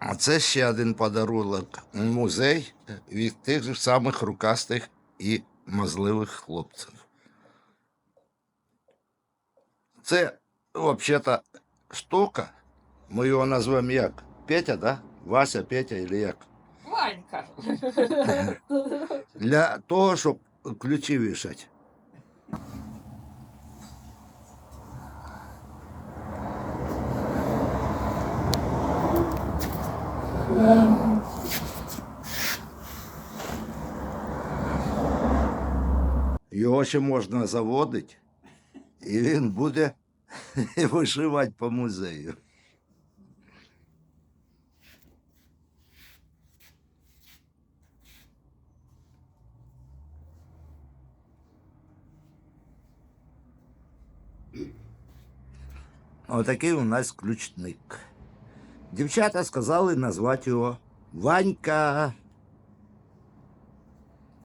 А це ще один подарунок. Музей від тих же самих рукастих і мазливих хлопців. Це взагалі штука. Ми його назвемо як? Петя, да? Вася, Петя или як? Ванька. Для того, щоб ключі вішати. Його ще можна заводити, і він буде вишивати по музею. Отакий у нас ключник. Дівчата сказали назвати його Ванька.